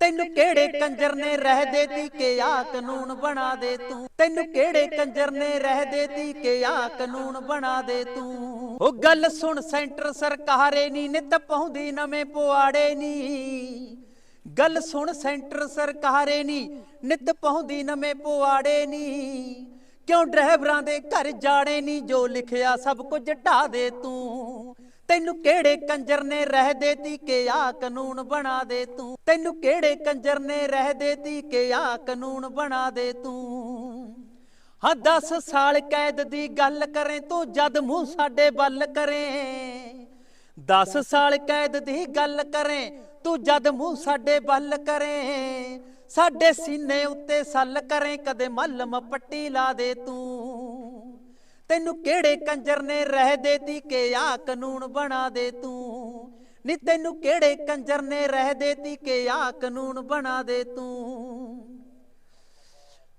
ਤੈਨੂੰ ਕਿਹੜੇ ਕੰਜਰ ਨੇ ਰਹਿ ਦੇਤੀ ਕਿ ਆ ਕਾਨੂੰਨ ਬਣਾ ਦੇ ਤੂੰ? ਤੈਨੂੰ ਕਿਹੜੇ ਕੰਜਰ ਨੇ ਰਹਿ ਦੇਤੀ ਕਿ ਆ ਕਾਨੂੰਨ ਬਣਾ ਦੇ ਤੂੰ? ਉਹ ਗੱਲ ਸੁਣ ਸੈਂਟਰ ਸਰਕਾਰੇ ਨੀ, ਨਿਤ ਪਾਉਂਦੀ ਨਵੇਂ ਪੁਆੜੇ ਨੀ। ਗੱਲ ਸੁਣ ਸੈਂਟਰ ਸਰਕਾਰੇ ਨੀ, ਨਿਤ ਪਾਉਂਦੀ ਨਵੇਂ ਪੁਆੜੇ ਨੀ। ਕਿਉਂ ਡਰਾਈਵਰਾਂ ਦੇ ਘਰ ਜਾਣੇ ਨੀ, ਜੋ ਲਿਖਿਆ ਸਭ ਕੁਝ ਢਾ ਦੇ ਤੂੰ? ਤੈਨੂੰ ਕਿਹੜੇ ਕੰਜਰ ਨੇ ਰਹਿ ਦੇਤੀ ਕਿ ਆ ਕਾਨੂੰਨ ਬਣਾ ਦੇ ਤੂੰ? ਤੈਨੂੰ ਕਿਹੜੇ ਕੰਜਰ ਨੇ ਰਹਿ ਦੇਤੀ ਕਿ ਆ ਕਾਨੂੰਨ ਬਣਾ ਦੇ ਤੂੰ? ਹਾਂ 10 ਸਾਲ ਕੈਦ ਦੀ ਗੱਲ ਕਰੇ, ਤੂੰ ਜਦ ਮੂੰਹ ਸਾਡੇ ਵੱਲ ਕਰੇ। 10 ਸਾਲ ਕੈਦ ਦੀ ਗੱਲ ਕਰੇ, ਤੂੰ ਜਦ ਮੂੰਹ ਸਾਡੇ ਵੱਲ ਕਰੇ। ਸਾਡੇ ਸੀਨੇ ਉੱਤੇ ਸੱਲ ਕਰੇ, ਕਦੇ ਮੱਲਮ ਪੱਟੀ ਲਾ ਦੇ ਤੂੰ। ਤੈਨੂੰ ਕਿਹੜੇ ਕੰਜਰ ਨੇ ਰਹਿ ਦੇਤੀ ਕਿ ਆ ਕਾਨੂੰਨ ਬਣਾ ਦੇ ਤੂੰ? ਨੀ ਤੈਨੂੰ ਕਿਹੜੇ ਕੰਜਰ ਨੇ ਰਹਿ ਦੇਤੀ ਕਿ ਆ ਕਾਨੂੰਨ ਬਣਾ ਦੇ ਤੂੰ?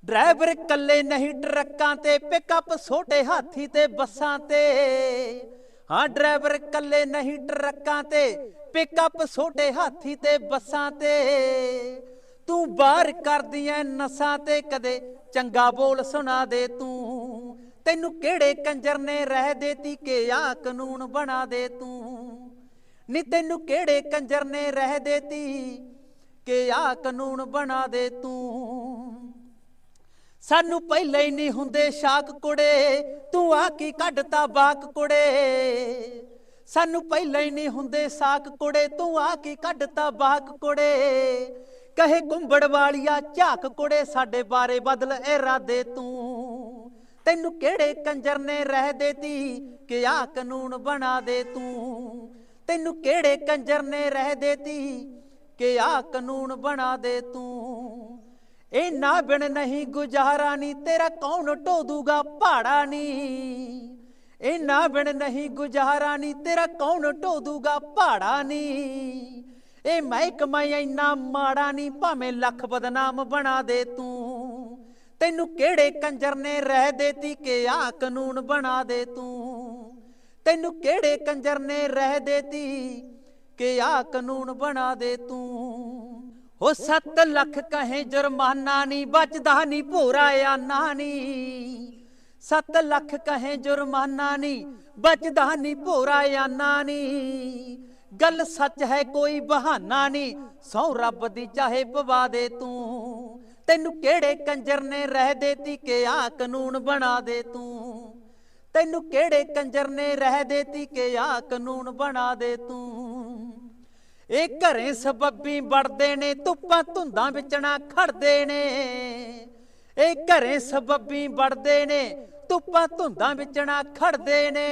ਡਰਾਈਵਰ ਕੱਲੇ ਨਹੀਂ ਟਰੱਕਾਂ ਤੇ ਪਿਕਅਪ ਛੋਟੇ ਹਾਥੀ ਤੇ ਬੱਸਾਂ ਤੇ। ਹਾਂ, ਡਰਾਈਵਰ ਕੱਲੇ ਨਹੀਂ ਟਰੱਕਾਂ ਤੇ ਪਿਕਅਪ ਛੋਟੇ ਹਾਥੀ ਤੇ ਬੱਸਾਂ ਤੇ। ਤੂੰ ਬਾਹਰ ਕਰਦੀਆਂ ਨਸਾਂ ਤੇ, ਕਦੇ ਚੰਗਾ ਬੋਲ ਸੁਣਾ ਦੇ ਤੂੰ। ਤੈਨੂੰ ਕਿਹੜੇ ਕੰਜਰ ਨੇ ਰਹਿ ਦੇਤੀ ਕਿ ਆ ਕਾਨੂੰਨ ਬਣਾ ਦੇ ਤੂੰ? ਨੀ ਤੈਨੂੰ ਕਿਹੜੇ ਕੰਜਰ ਨੇ ਰਹਿ ਦੇਤੀ ਕਿ ਆ ਕਾਨੂੰਨ ਬਣਾ ਦੇ ਤੂੰ? ਸਾਨੂੰ ਪਹਿਲਾਂ ਹੀ ਨਹੀਂ ਹੁੰਦੇ ਸ਼ਾਕ ਕੁੜੇ, ਤੂੰ ਆ ਕੀ ਕੱਢਤਾ ਬਾਕ ਕੁੜੇ? ਸਾਨੂੰ ਪਹਿਲਾਂ ਹੀ ਨਹੀਂ ਹੁੰਦੇ ਸਾਕ ਕੁੜੇ, ਤੂੰ ਆ ਕੀ ਕੱਢਤਾ ਬਾਕ ਕੁੜੇ? ਕਹੇ ਕੁੰਬੜ ਵਾਲੀਆ ਝਾਕ ਕੁੜੇ, ਸਾਡੇ ਬਾਰੇ ਬਦਲ ਇਰਾਦੇ ਤੂੰ। ਤੈਨੂੰ ਕਿਹੜੇ ਕੰਜਰ ਨੇ ਰਹਿ ਦੇਤੀ ਕਿ ਆ ਕਾਨੂੰਨ ਬਣਾ ਦੇ ਤੂੰ? ਤੈਨੂੰ ਕਿਹੜੇ ਕੰਜਰ ਨੇ ਰਹਿ ਦੇਤੀ ਕਿ ਆ ਕਾਨੂੰਨ ਬਣਾ ਦੇ ਤੂੰ? ਇਹ ਨਾ ਬਿਨ ਨਹੀਂ ਗੁਜ਼ਾਰਾ ਨੀ, ਤੇਰਾ ਕੌਣ ਢੋ ਦੂਗਾ ਪਹਾੜਾ ਨੀ। ਇਹ ਨਾ ਬਿਨ ਨਹੀਂ ਗੁਜ਼ਾਰਾ ਨੀ, ਤੇਰਾ ਕੌਣ ਢੋ ਦੂਗਾ ਪਹਾੜਾ ਨੀ। ਇਹ ਮੈਂ ਕਮਾਈ ਇੰਨਾ ਮਾੜਾ ਨੀ, ਭਾਵੇਂ ਲੱਖ ਬਦਨਾਮ ਬਣਾ ਦੇ ਤੂੰ। ਤੈਨੂੰ ਕਿਹੜੇ ਕੰਜਰ ਨੇ ਰਹਿ ਦੇਤੀ ਕਿ ਆ ਕਾਨੂੰਨ ਬਣਾ ਦੇ ਤੂੰ? ਤੈਨੂੰ ਕਿਹੜੇ ਕੰਜਰ ਨੇ ਰਹਿ ਦੇਤੀ ਕਿ ਆ ਕਾਨੂੰਨ ਬਣਾ ਦੇ ਤੂੰ? ਹੋ 7 ਲੱਖ ਕਹੇ ਜੁਰਮਾਨਾ ਨਹੀਂ ਬਚਦਾ ਨਹੀਂ ਭੋਰਾ ਆਨਾ ਨਹੀਂ 7 ਲੱਖ ਕਹੇ ਜੁਰਮਾਨਾ ਨਹੀਂ ਬਚਦਾ ਨਹੀਂ ਭੋਰਾ ਆਨਾ ਨਹੀਂ ਗੱਲ ਸੱਚ ਹੈ ਕੋਈ ਬਹਾਨਾ ਨਹੀਂ ਸੌ ਰੱਬ ਦੀ ਚਾਹੇ ਪਵਾ ਦੇ ਤੂੰ। ਤੈਨੂੰ ਕਿਹੜੇ ਕੰਜਰ ਨੇ ਰਹਿ ਦੇਤੀ ਕਿ ਆ ਕਾਨੂੰਨ ਬਣਾ ਦੇ ਤੂੰ? ਤੈਨੂੰ ਕਿਹੜੇ ਕੰਜਰ ਨੇ ਰਹਿ ਦੇਤੀ ਕਿ ਆ ਕਾਨੂੰਨ ਬਣਾ ਦੇ ਤੂੰ? ਇਹ ਘਰੇ ਸਬੱਬੀ ਵੜਦੇ ਨੇ, ਧੁੱਪਾਂ ਧੁੰਦਾਂ ਵਿਚਣਾ ਖੜਦੇ ਨੇ। ਇਹ ਘਰੇ ਸਬੱਬੀ ਵੜਦੇ ਨੇ, ਧੁੱਪਾਂ ਧੁੰਦਾਂ ਵਿਚਣਾ ਖੜਦੇ ਨੇ।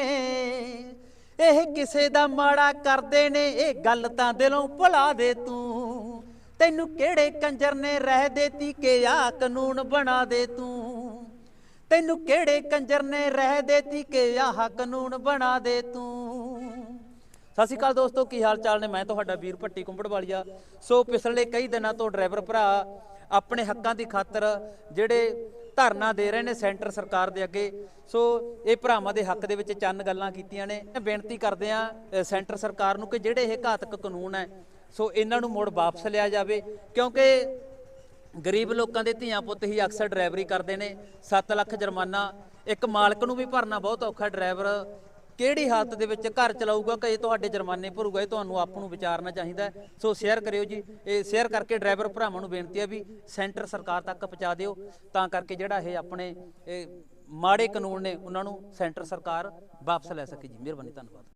ਇਹ ਕਿਸੇ ਦਾ ਮਾੜਾ ਕਰਦੇ ਨੇ, ਇਹ ਗੱਲ ਤਾਂ ਦਿਲੋਂ ਭੁਲਾ ਦੇ ਤੂੰ। ਤੈਨੂੰ ਕਿਹੜੇ ਕੰਜਰ ਨੇ ਰਹਿ ਦੇਤੀ ਕਿ ਆ ਕਾਨੂੰਨ ਬਣਾ ਦੇ ਤੂੰ? ਤੈਨੂੰ ਕਿਹੜੇ ਕੰਜਰ ਨੇ ਰਹਿ ਦੇਤੀ ਕਿ ਆਹ ਕਾਨੂੰਨ ਬਣਾ ਦੇ ਤੂੰ? ਸਤਿ ਸ਼੍ਰੀ ਅਕਾਲ ਦੋਸਤੋ, ਕੀ ਹਾਲ ਚਾਲ ਨੇ? ਮੈਂ ਤੁਹਾਡਾ ਵੀਰ ਭੱਟੀ ਕੁੰਬੜ ਵਾਲੀਆ ਸੋ ਪਿਛਲੇ ਕਈ ਦਿਨਾਂ ਤੋਂ ਡਰਾਈਵਰ ਭਰਾ ਆਪਣੇ ਹੱਕਾਂ ਦੀ ਖਾਤਰ ਜਿਹੜੇ ਧਰਨਾ ਦੇ ਰਹੇ ਨੇ ਸੈਂਟਰ ਸਰਕਾਰ ਦੇ ਅੱਗੇ, ਸੋ ਇਹ ਭਰਾਵਾਂ ਦੇ ਹੱਕ ਦੇ ਵਿੱਚ ਚੰਨ ਗੱਲਾਂ ਕੀਤੀਆਂ ਨੇ। ਬੇਨਤੀ ਕਰਦੇ ਆ ਸੈਂਟਰ ਸਰਕਾਰ ਨੂੰ ਕਿ ਜਿਹੜੇ ਇਹ ਘਾਤਕ ਕਾਨੂੰਨ ਹੈ ਸੋ ਇਹਨਾਂ ਨੂੰ ਮੁੜ ਵਾਪਸ ਲਿਆ ਜਾਵੇ, ਕਿਉਂਕਿ ਗਰੀਬ ਲੋਕਾਂ ਦੇ ਧੀਆਂ ਪੁੱਤ ਹੀ ਅਕਸਰ ਡਰਾਈਵਰੀ ਕਰਦੇ ਨੇ। 7 ਲੱਖ ਜੁਰਮਾਨਾ, ਇੱਕ ਮਾਲਕ ਨੂੰ ਵੀ ਭਰਨਾ ਬਹੁਤ ਔਖਾ ਡਰਾਈਵਰ। ਕਿਹੜੀ ਹਾਲਤ ਦੇ ਵਿੱਚ ਘਰ ਚਲਾਊਗਾ ਕਿ ਇਹ ਤੁਹਾਡੇ ਜੁਰਮਾਨੇ ਭਰੂਗਾ, ਇਹ ਤੁਹਾਨੂੰ ਆਪ ਨੂੰ ਵਿਚਾਰਨਾ ਚਾਹੀਦਾ। ਸੋ ਸ਼ੇਅਰ ਕਰਿਓ ਜੀ, ਇਹ ਸ਼ੇਅਰ ਕਰਕੇ ਡਰਾਈਵਰ ਭਰਾਵਾਂ ਨੂੰ ਬੇਨਤੀ ਹੈ ਵੀ ਸੈਂਟਰ ਸਰਕਾਰ ਤੱਕ ਪਹੁੰਚਾ ਦਿਓ। ਤਾਂ ਕਰਕੇ ਜਿਹੜਾ ਇਹ ਆਪਣੇ ਮਾੜੇ ਕਾਨੂੰਨ ਨੇ, ਉਹਨਾਂ ਨੂੰ ਸੈਂਟਰ ਸਰਕਾਰ ਵਾਪਸ ਲੈ ਸਕੇ ਜੀ। ਮਿਹਰਬਾਨੀ, ਧੰਨਵਾਦ।